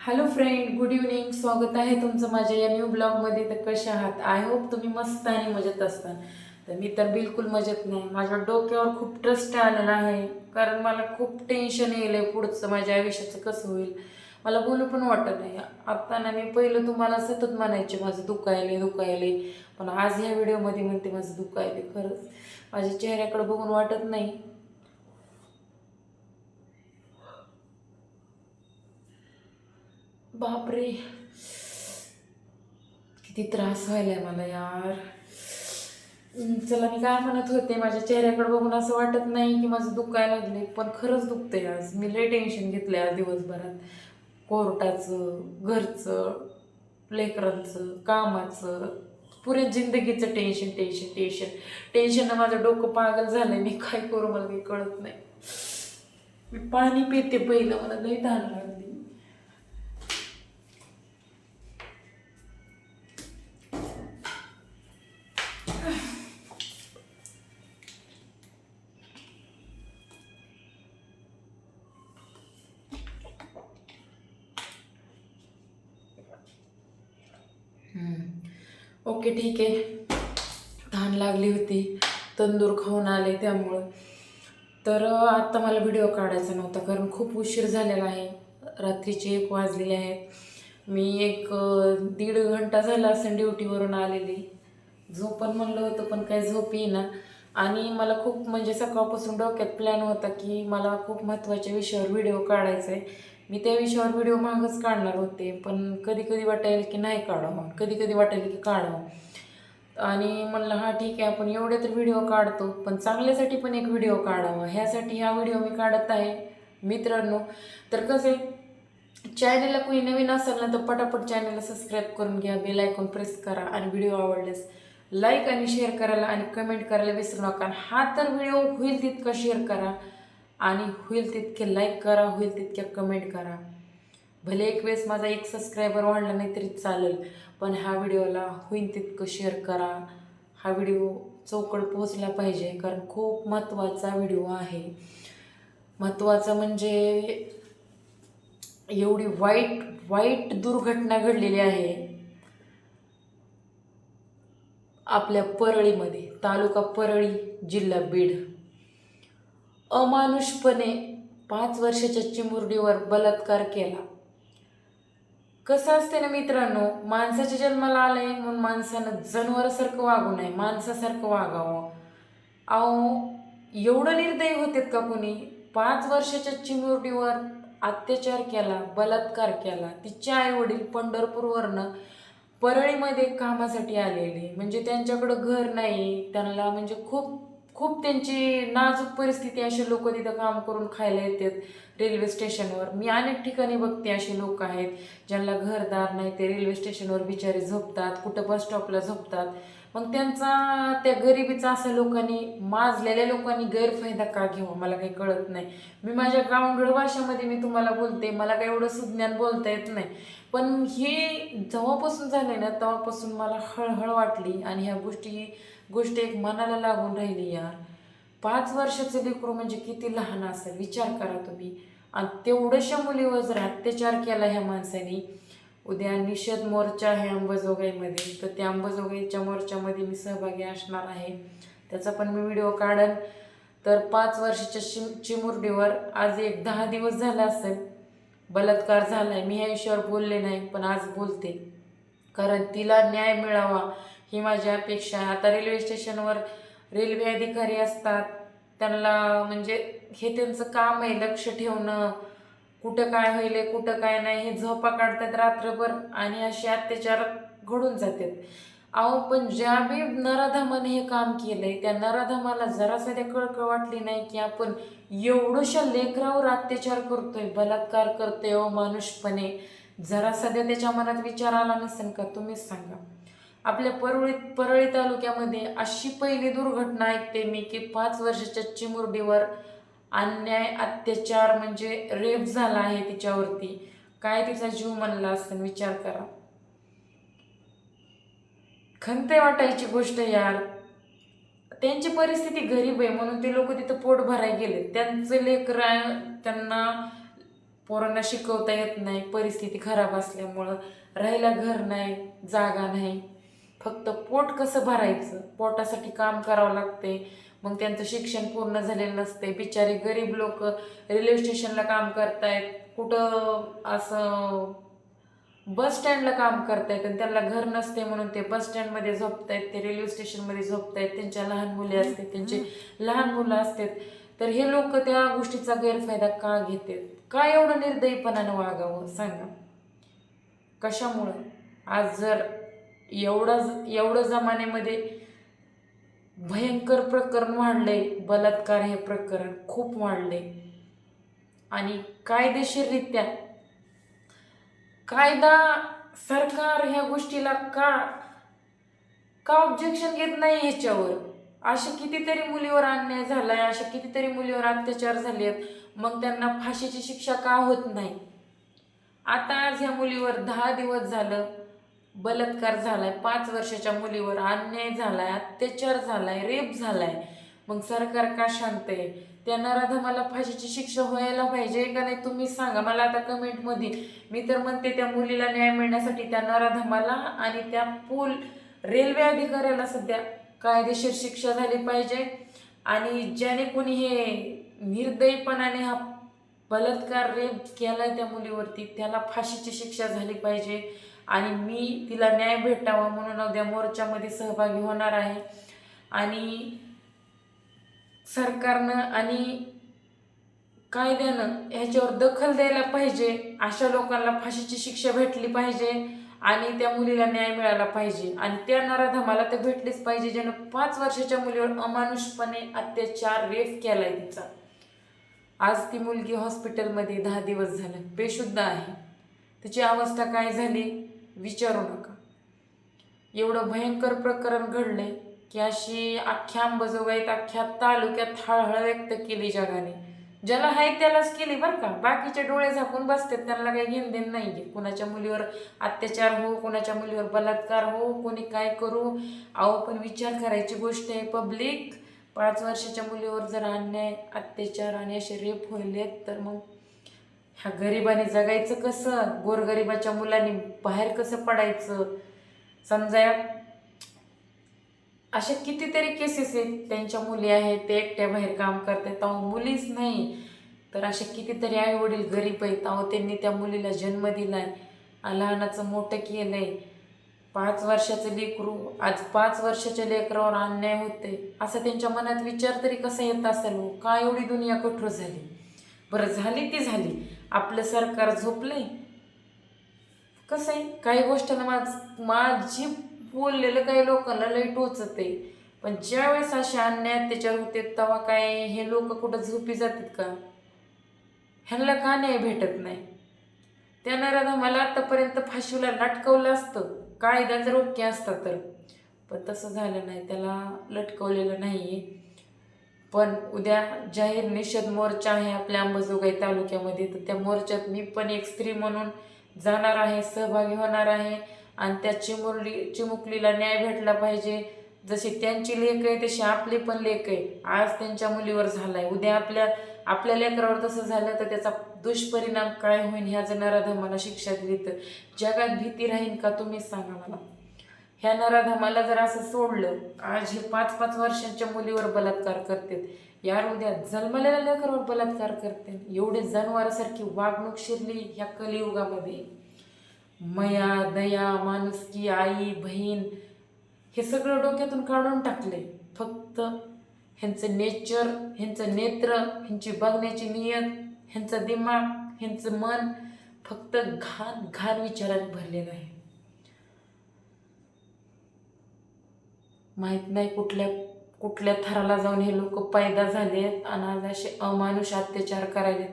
Hello friend good evening स्वागत आहे तुमचं माझ्या या न्यू ब्लॉगमध्ये तर कसे आहात? आय होप तुम्ही मस्त आणि मजेत असता तर मी तर बिलकुल मजेत नाही. माझ्या डोक्यावर खूप ट्रस्ट आलेला आहे. कारण मला खूप टेन्शन येईल आहे पुढचं माझ्या आयुष्याचं कसं होईल? मला बोलू पण वाटत नाही. आता ना मी पहिलं तुम्हाला सतत म्हणायचे माझं दुखायले दुखायले. पण आज ह्या व्हिडिओमध्ये म्हणते माझं दुखायले खरंच. माझ्या चेहऱ्याकडे बघून वाटत नाही. बापरे. किती त्रास व्हायला आहे मला यार. चला मी काय म्हणत होते माझ्या चेहऱ्याकडे बघून असं वाटत नाही की माझं दुखायला लागले पण खरंच दुखतंय आज. मी लय टेन्शन घेतलंय आज दिवसभरात. कोर्टाचं घरचं लेकरांचं कामाचं पुऱ्या जिंदगीचं टेन्शन टेन्शन टेन्शन टेन्शननं माझं डोकं पागल झालंय मी काय करू मला काही कळत नाही. मी पाणी पिते पहिलं मला लई तहान ओके ठीक आहे. तहान लागली होती. तंदूर खाऊन आले त्यामुळं. तर आत्ता मला व्हिडिओ काढायचा नव्हता कारण खूप उशीर झालेला आहे. रात्रीचे एक वाजलेले आहेत. मी एक दीड घंटा झाला असेल ड्युटीवरून आलेली. झोपण म्हणलं होतं पण काही झोप येईना. आणि मला खूप म्हणजे सकाळपासून डोक्यात प्लॅन होता की मला खूप महत्त्वाच्या विषयावर व्हिडिओ काढायचा आहे मी त्या विषयावर व्हिडिओ मागच काढणार होते पण कधी कधी वाटायला की नाही काढावं कधी कधी वाटायला की काढावं. आणि म्हणलं हा ठीक आहे आपण एवढे तर व्हिडिओ काढतो पण चांगल्यासाठी पण एक व्हिडिओ काढावा. ह्यासाठी हा व्हिडिओ मी काढत आहे मित्रांनो. तर कसं आहे चॅनलला कोणी नवीन असेल ना तर पटापट चॅनलला सबस्क्राईब करून घ्या बेल आयकॉन प्रेस करा आणि व्हिडिओ आवडल्यास लाईक आणि शेअर करायला आणि कमेंट करायला विसरू नका. हा तर व्हिडिओ होईल तितका शेअर करा. आणि होईल तितके लाईक करा होईल तितक्या कमेंट करा. भले एक वेळेस माझा एक सबस्क्रायबर वाढला नाही तरी चालेल पण ह्या व्हिडिओला होईल तितकं शेअर करा. हा व्हिडिओ चौकड पोहोचला पाहिजे कारण खूप महत्त्वाचा व्हिडिओ आहे. महत्त्वाचं म्हणजे एवढी वाईट वाईट दुर्घटना घडलेली आहे. आपल्या परळीमध्ये तालुका परळी जिल्हा बीड. अमानुषपणे पाच वर्षाच्या चिमुरडीवर बलात्कार केला. कसं असते ना मित्रांनो माणसाच्या जन्माला आलंय म्हणून माणसानं जनावरासारखं वागू नये माणसासारखं वागावं. अहो एवढं निर्दयी होतात का कोणी? पाच वर्षाच्या चिमुरडीवर अत्याचार केला बलात्कार केला. तिचे आई वडील पंढरपूरवरनं परळीमध्ये कामासाठी आलेले. म्हणजे त्यांच्याकडं घर नाही त्यांना म्हणजे खूप खूप त्यांची नाजूक परिस्थिती असे लोक तिथं काम करून खायला येतात रेल्वे स्टेशनवर. मी अनेक ठिकाणी बघते असे लोक आहेत ज्यांना घरदार नाही ते रेल्वे स्टेशनवर बिचारे झोपतात कुठं बस स्टॉपला झोपतात. मग त्यांचा त्या गरिबीचा असं लोकांनी माजलेल्या लोकांनी गैरफायदा का घ्यावा मला काही कळत नाही. मी माझ्या गावंढळ भाषेमध्ये मी तुम्हाला बोलते मला काही एवढं सुज्ञान बोलता येत नाही. पण हे जेव्हापासून झाले ना तेव्हापासून मला हळहळ वाटली आणि ह्या गोष्टी गोष्ट एक मनाला लागून राहिली यार. पाच वर्षाचं लेकरू म्हणजे किती लहान असेल विचार करा तुम्ही. आणि तेवढ्याशा मुलीवर जर अत्याचार केला ह्या माणसाने. उद्या निषेध मोर्चा आहे अंबाजोगाईमध्ये तर त्या अंबाजोगाईच्या मोर्चामध्ये मी सहभागी असणार आहे. त्याचा पण मी व्हिडिओ काढन. तर पाच वर्षाच्या चिम चिमुरडीवर आज एक दहा दिवस झाला असेल. बलात्कार झाला आहे मी ह्या विषयावर बोलले नाही पण आज बोलते. कारण तिला न्याय मिळावा ही माझी अपेक्षा आहे. आता रेल्वे स्टेशनवर रेल्वे अधिकारी असतात त्यांना म्हणजे हे त्यांचं काम आहे लक्ष ठेवणं. कुठं काय होईल कुठं काय नाही हे झोपा काढतात रात्रभर आणि असे अत्याचार घडून जातात. अहो पण ज्या बी नराधमाने हे काम केलंय त्या नराधमाला जरा सध्या कळकळ वाटली नाही की आपण एवढंशा लेकरावर अत्याचार करतोय बलात्कार करतोय मानुषपणे जरा सध्या त्याच्या मनात विचार आला नसेल का तुम्हीच सांगा. आपल्या परळीत परळी तालुक्यामध्ये अशी पहिली दुर्घटना ऐकते मी की पाच वर्षाच्या चिमुरडीवर अन्याय अत्याचार म्हणजे रेप झाला आहे तिच्यावरती. काय तिचा जीव म्हणला असेल विचार करा. खंत वाटायची गोष्ट यार. त्यांची परिस्थिती गरीब आहे म्हणून ते लोक तिथं पोट भरायला गेले. त्यांचं लेकर त्यांना पोरांना शिकवता येत नाही परिस्थिती खराब असल्यामुळं. राहायला घर नाही जागा नाही. फक्त पोट कसं भरायचं? पोटासाठी काम करावं लागते मग त्यांचं शिक्षण पूर्ण झालेलं नसते बिचारे गरीब लोक रेल्वे स्टेशनला काम करतायत. कुठं असं बस स्टँडला काम करतायत आणि त्यांना घर नसते म्हणून ते बस स्टँडमध्ये झोपतायत ते रेल्वे स्टेशनमध्ये झोपतायत त्यांच्या लहान मुले असतात त्यांचे लहान मुलं असतात. तर हे लोक त्या गोष्टीचा गैरफायदा का घेतात? का एवढं निर्दयीपणानं वागावं? सांगा. कशामुळं? आज जर एवढं एवढं जमान्यामध्ये भयंकर प्रकरण वाढलंय बलात्कार हे प्रकरण खूप वाढले आणि कायदेशीररित्या कायदा सरकार ह्या गोष्टीला का का ऑब्जेक्शन घेत नाही ह्याच्यावर? अशा कितीतरी मुलीवर अन्याय झालाय अशा कितीतरी मुलीवर अत्याचार झाले आहेत मग त्यांना फाशीची शिक्षा का होत नाही? आता आज ह्या मुलीवर दहा दिवस झालं बलात्कार झालाय पाच वर्षाच्या मुलीवर अन्याय झालाय अत्याचार झालाय रेप झालाय. मग सरकार का शांत आहे? त्या नराधमाला फाशीची शिक्षा व्हायला पाहिजे का नाही तुम्ही सांगा. मला आता कमेंटमध्ये मी तर म्हणते त्या मुलीला न्याय मिळण्यासाठी त्या नराधमाला आणि त्या पूल रेल्वे अधिकाऱ्याला सध्या कायदेशीर शिक्षा झाली पाहिजे. आणि ज्याने कोणी हे निर्दयीपणाने हा बलात्कार रेप केला त्या मुलीवरती त्याला फाशीची शिक्षा झाली पाहिजे. आणि मी तिला न्याय भेटावा म्हणून उद्या मोर्चामध्ये सहभागी होणार आहे. आणि सरकारनं आणि कायद्यानं ह्याच्यावर दखल द्यायला पाहिजे अशा लोकांना फाशीची शिक्षा भेटली पाहिजे आणि त्या मुलीला न्याय मिळाला पाहिजे. आणि त्या नराधमाला तर भेटलीच पाहिजे ज्यानं पाच वर्षाच्या मुलीवर अमानुषपणे अत्याचार रेफ केलाय तिचा. आज ती मुलगी हॉस्पिटलमध्ये दहा दिवस झालं बेशुद्ध आहे. तिची अवस्था काय झाली? विचारू नका. एवढं भयंकर प्रकरण घडलंय. की अशी अख्ख्या अंबजोगाईत अख्ख्या तालुक्यात हळहळ व्यक्त केली जगाने. ज्याला आहे त्यालाच केली बरं का. बाकीचे डोळे झाकून बसतात त्यांना काही घेण नाही आहे कुणाच्या मुलीवर अत्याचार हो कुणाच्या मुलीवर बलात्कार हो कोणी काय करू? अहो पण विचार करायची गोष्ट आहे पब्लिक. पाच वर्षाच्या मुलीवर जर अन्याय अत्याचार आणि असे रेप होईलेत तर मग ह्या गरिबाने जगायचं कसं? गोरगरिबाच्या मुलांनी बाहेर कसं पडायचं? समजा अशा कितीतरी केसेस आहेत. त्यांच्या मुली आहेत ते एकट्या बाहेर काम करतात. अहो मुलीच नाही. तर असे कितीतरी आई वडील गरीब आहेत. अहो त्यांनी त्या मुलीला जन्म दिला आहे लहानाचं मोठं केलं आहे पाच वर्षाचं लेकरू आज पाच वर्षाच्या लेकरावर अन्याय होते असं त्यांच्या मनात विचार तरी कसा येत असेल? हो? का एवढी दुनिया कठोर झाली? बरं झाली ती झाली. आपलं सरकार झोपलंय. कसं आहे काही गोष्टींना माझ माझी बोललेलं काही लोकांना लई टोचत आहे पण ज्यावेळेस असे अन्याय अत्याचार होते तेव्हा काय हे लोक कुठं झोपी जातात का? ह्यांना का न्याय भेटत नाही? त्या नराधा मला आतापर्यंत फाशीला लटकवलं असतं. कायदा जर ओके असता तर. पण तसं झालं नाही त्याला लटकवलेलं नाही आहे पण उद्या जाहीर निषेध मोर्चा आहे आपल्या अंबाजोगाई तालुक्यामध्ये तर त्या मोर्चात मी पण एक स्त्री म्हणून जाणार आहे सहभागी होणार आहे. आणि त्या चिमुरली चिमुकलीला न्याय भेटला पाहिजे. जशी त्यांची लेख आहे तशी आपली पण लेख आहे. आज त्यांच्या मुलीवर झालाय. उद्या आपल्या आपल्या लेकरावर तसं झालं तर त्याचा दुष्परिणाम काय होईल ह्या जर नराधमाला शिक्षा दिली तर? जगात भीती राहील का तुम्हीच सांगा मला? ह्या नराधमाला जर असं सोडलं आज हे पाच पाच वर्षांच्या मुलीवर बलात्कार करतात. यार उद्या जन्मलेल्या लेकरावर बलात्कार करते एवढे जनावरासारखी वागणूक शिरली ह्या कलियुगामध्ये. मया दया माणुसकी आई बहीण हे सगळं डोक्यातून काढून टाकले. फक्त ह्यांचं नेचर ह्यांचं नेत्र ह्यांची बघण्याची नियत ह्यांचा दिमाग ह्यांचं मन फक्त घाण घाण विचारात भरलेलं आहे माहीत नाही कुठल्या कुठल्या थराला जाऊन हे लोक पैदा झालेत आणि आज असे अमानुष अत्याचार करायले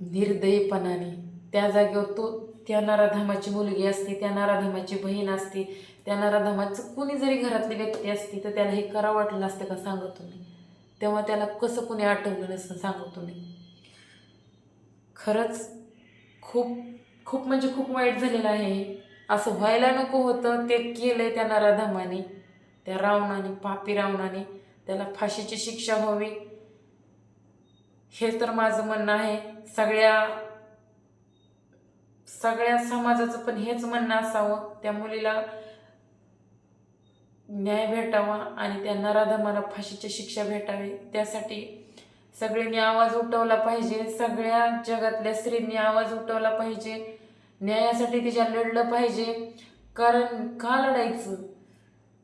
निर्दयीपणाने. त्या जागेवर तो त्या नराधामाची मुलगी असते त्या नराधामाची बहीण असते त्या नाराधामाचं कुणी जरी घरातली व्यक्ती असती तर त्याला हे करा वाटलं असतं का सांगा तुम्ही? तेव्हा त्याला कसं कुणी आठवलं नसतं सांगा तुम्ही? खरंच खूप खूप म्हणजे खूप वाईट झालेलं आहे असं व्हायला नको होतं ते केलंय त्या नाराधामाने त्या रावणाने पापी रावणाने त्याला फाशीची शिक्षा व्हावी. हे तर माझं म्हणणं आहे. सगळ्या सगळ्या समाजाचं पण हेच म्हणणं असावं. त्या मुलीला न्याय भेटावा आणि त्या नराधमाला फाशीची शिक्षा भेटावी. त्यासाठी सगळ्यांनी आवाज उठवला पाहिजे. सगळ्या जगातल्या स्त्रींनी आवाज उठवला पाहिजे. न्यायासाठी तिच्या लढलं पाहिजे. कारण का लढायचं?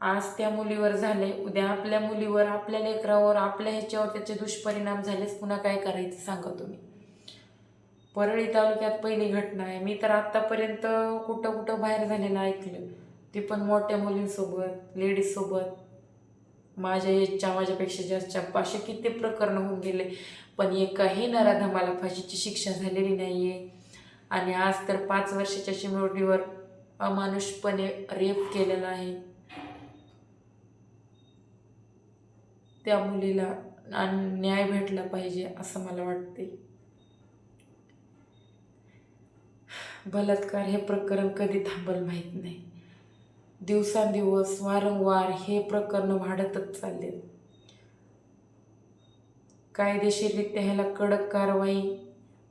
आज त्या मुलीवर झाले उद्या आपल्या मुलीवर आपल्या लेकरावर आपल्या ह्याच्यावर त्याचे दुष्परिणाम झालेच. पुन्हा काय करायचं सांगा तुम्ही? परळी तालुक्यात पहिली घटना आहे. मी तर आत्तापर्यंत कुठं कुठं बाहेर झालेलं ऐकलं. ते पण मोठ्या मुलींसोबत लेडीजसोबत माझ्या एजच्या माझ्यापेक्षा जास्त. पाचशे किती प्रकरण होऊन गेले. पण एकाही नराधमाला फाशीची शिक्षा झालेली नाही आहे आणि आज तर पाच वर्षाच्या चिमुरडीवर अमानुषपणे रेप केलेला आहे. त्या मुलीला न्याय भेटला पाहिजे असं मला वाटते बलात्कार हे प्रकरण कधी थांबल माहीत नाही. दिवसांदिवस वारंवार हे प्रकरण वाढतच चालले. कायदेशीररित्या ह्याला कडक कारवाई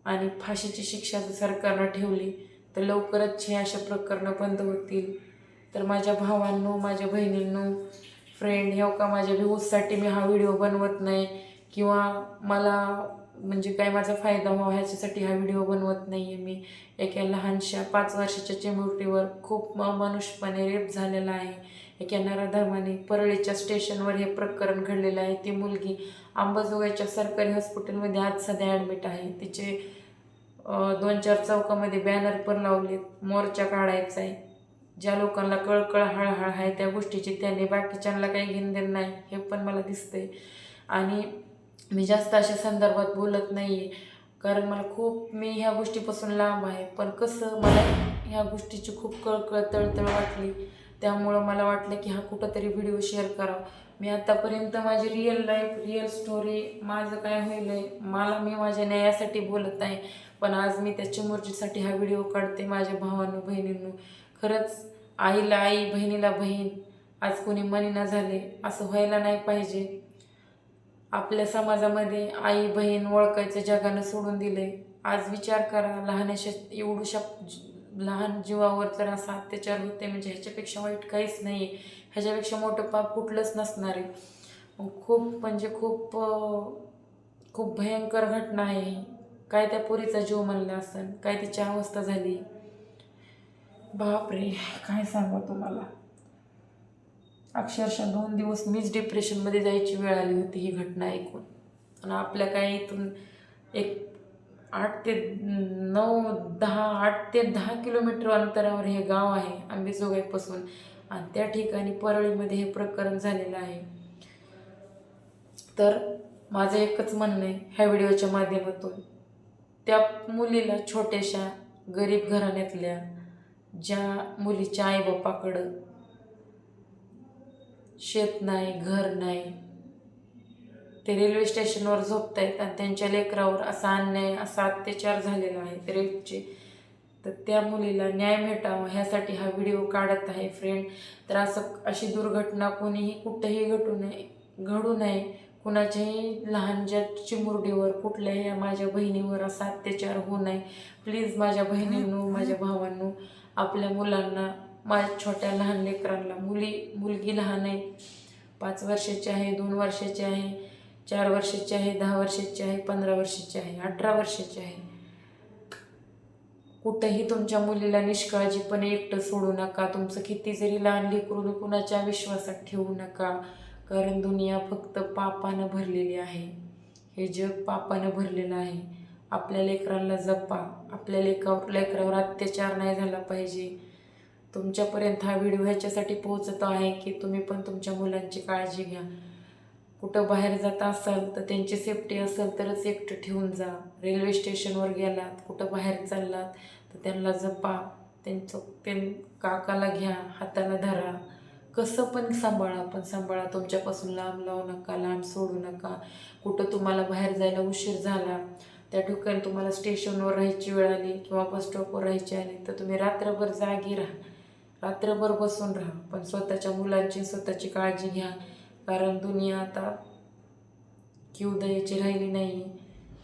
आणि फाशीची शिक्षा जर सरकारनं ठेवली तर लवकरच हे अशा प्रकरणं बंद होतील. तर माझ्या भावांनो माझ्या बहिणींनो फ्रेंड ह्या हो का माझ्या व्ह्यूजसाठी मी हा व्हिडिओ बनवत नाही किंवा मला म्हणजे काय माझा फायदा व्हावा ह्याच्यासाठी हा व्हिडिओ बनवत नाही आहे मी. एका लहानशा पाच वर्षाच्या चिमुरटीवर खूप मनुष्यपणे रेप झालेला आहे. एका नराधर्माने परळीच्या स्टेशनवर हे प्रकरण घडलेलं आहे. ती मुलगी अंबाजोगाईच्या सरकारी हॉस्पिटलमध्ये आज सध्या ॲडमिट आहे. तिचे दोन चार चौकामध्ये बॅनर पण लावलेत. मोर्चा काढायचा आहे. ज्या लोकांना कळकळ हळहळ आहे त्या गोष्टीची त्याने बाकीच्यांना काही घेणं देणं नाही हे पण मला दिसतंय. आणि मी जास्त अशा संदर्भात बोलत नाही आहे कारण मला खूप मी ह्या गोष्टीपासून लांब आहे. पण कसं मला ह्या गोष्टीची खूप कळकळ तळतळ वाटली. त्यामुळं मला वाटलं की हा कुठंतरी व्हिडिओ शेअर करावा. मी आतापर्यंत माझी रिअल लाईफ रिअल स्टोरी माझं काय होईल आहे मला मी माझ्या न्यायासाठी बोलत नाही. पण आज मी त्या चिमुरजीसाठी हा व्हिडिओ काढते माझ्या भावांनो बहिणींनो. खरंच आईला आई बहिणीला बहीण आज कोणी मनीना झाले असं व्हायला नाही पाहिजे. आपल्या समाजामध्ये आई बहीण ओळखायचं जगानं सोडून दिले. आज विचार करा लहानशा एवढू शक लहान जीवावर तर असा अत्याचार होते म्हणजे ह्याच्यापेक्षा वाईट काहीच नाही आहे ह्याच्यापेक्षा मोठं पाप कुठलंच नसणार आहे. खूप म्हणजे खूप खूप भयंकर घटना आहे काय त्या पोरीचा जीव म्हणला असेल काय तिची अवस्था झाली? बापरे काय सांगा तुम्हाला? अक्षरशः दोन दिवस मीच डिप्रेशनमध्ये जायची वेळ आली होती ही घटना ऐकून. आणि आपल्या काय इथून एक आठ ते नऊ दहा आठ ते दहा किलोमीटर अंतरावर हे गाव आहे आंबेजोगाईपासून. आणि त्या ठिकाणी परळीमध्ये हे प्रकरण झालेलं आहे. तर माझं एकच म्हणणं आहे ह्या व्हिडिओच्या माध्यमातून. त्या मुलीला छोट्याशा गरीब घराण्यातल्या ज्या मुलीच्या आईबापाकडं शेत नाही घर नाही. ते रेल्वे स्टेशनवर झोपत आहेत आणि त्यांच्या लेकरावर असा अन्याय असा अत्याचार झालेला आहे रेपचे तर त्या मुलीला न्याय भेटावा ह्यासाठी हा व्हिडिओ काढत आहे फ्रेंड तर असं अशी दुर्घटना कोणीही कुठंही घटू नये घडू नये. कुणाच्याही लहान ज्या चिमुरडीवर कुठल्याही माझ्या बहिणीवर असा अत्याचार होऊ नये. प्लीज माझ्या बहिणींनो माझ्या भावांनो आपल्या मुलांना माझ्या छोट्या लहान लेकरांना मुली मुलगी लहान आहे पाच वर्षाची आहे दोन वर्षाची आहे चार वर्षाची आहे दहा वर्षाची आहे पंधरा वर्षाची आहे अठरा वर्षाची आहे. कुठंही तुमच्या मुलीला निष्काळजीपणे एकटं सोडू नका. तुमचं किती जरी लहान लेकरू कुणाच्या विश्वासात ठेवू नका. कारण दुनिया फक्त पापानं भरलेली आहे. हे जग पापानं भरलेलं आहे. आपल्या लेकरांना जपा. आपल्या लेकावर लेकरावर अत्याचार नाही झाला पाहिजे. तुमच्यापर्यंत हा व्हिडिओ ह्याच्यासाठी पोहोचत आहे की तुम्ही पण तुमच्या मुलांची काळजी घ्या. कुठं बाहेर जात असाल तर त्यांची सेफ्टी असेल तरच एकटं ठेवून जा. रेल्वे स्टेशनवर गेलात कुठं बाहेर चाललात तर त्यांना जपा. त्यांचं ते काकाला घ्या हाताला धरा. कसं पण सांभाळा पण सांभाळा. तुमच्यापासून लांब लावू नका लांब सोडू नका. कुठं तुम्हाला बाहेर जायला उशीर झाला त्या ठिकाणी तुम्हाला स्टेशनवर राहायची वेळ आली किंवा बस स्टॉपवर राहायची आली तर तुम्ही रात्रभर जागी राहा. रात्रभर बसून राहा. पण स्वतःच्या मुलांची स्वतःची काळजी घ्या. कारण दुनिया आता की उदयाची राहिली नाही.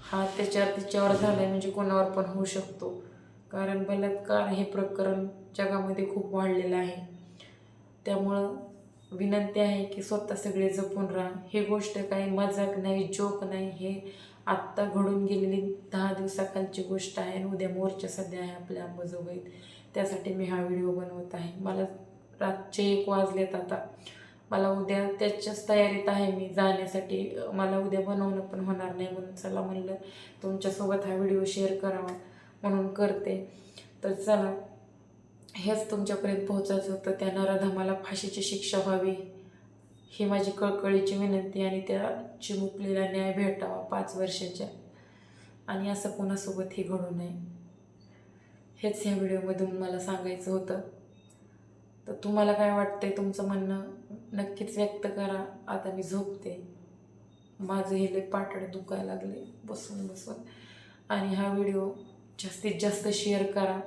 हा त्याच्या तिच्यावर झाला आहे म्हणजे कोणावर पण होऊ शकतो. कारण बलात्कार हे प्रकरण जगामध्ये खूप वाढलेलं आहे. त्यामुळं विनंती आहे की स्वतः सगळे जपून राहा. हे गोष्ट काही मजाक नाही जोक नाही. हे आत्ता घडून गेलेली दहा दिवसाखालची गोष्ट आहे आणि उद्या मोर्चा सध्या आहे आपल्या अंबाजोगाईत. त्यासाठी मी हा व्हिडिओ बनवत आहे. मला रातचे एक वाजलेत आता. मला उद्या त्याच्याच तयारीत आहे मी जाण्यासाठी. मला उद्या बनवणं पण होणार नाही म्हणून चला म्हणलं तुमच्यासोबत हा व्हिडिओ शेअर करावा म्हणून करते. तर चला हेच तुमच्यापर्यंत पोहोचायचं होतं. त्या नराधमाला फाशीची शिक्षा व्हावी ही माझी कळकळीची विनंती आणि त्या चिमुकलेला न्याय भेटावा पाच वर्षाच्या. आणि असं कोणासोबतही घडू नये. हेच ह्या व्हिडिओमधून मला सांगायचं होतं. तर तुम्हाला काय वाटतंय तुमचं म्हणणं? नक्कीच व्यक्त करा. आता मी झोपते. माझं हे लय पाटडे दुखायला लागले बसून बसून. आणि हा व्हिडिओ जास्तीत जास्त शेअर करा.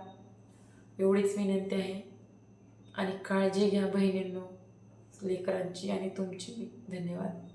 एवढीच विनंती आहे. आणि काळजी घ्या बहिणींनो लेकरांची आणि तुमची. धन्यवाद.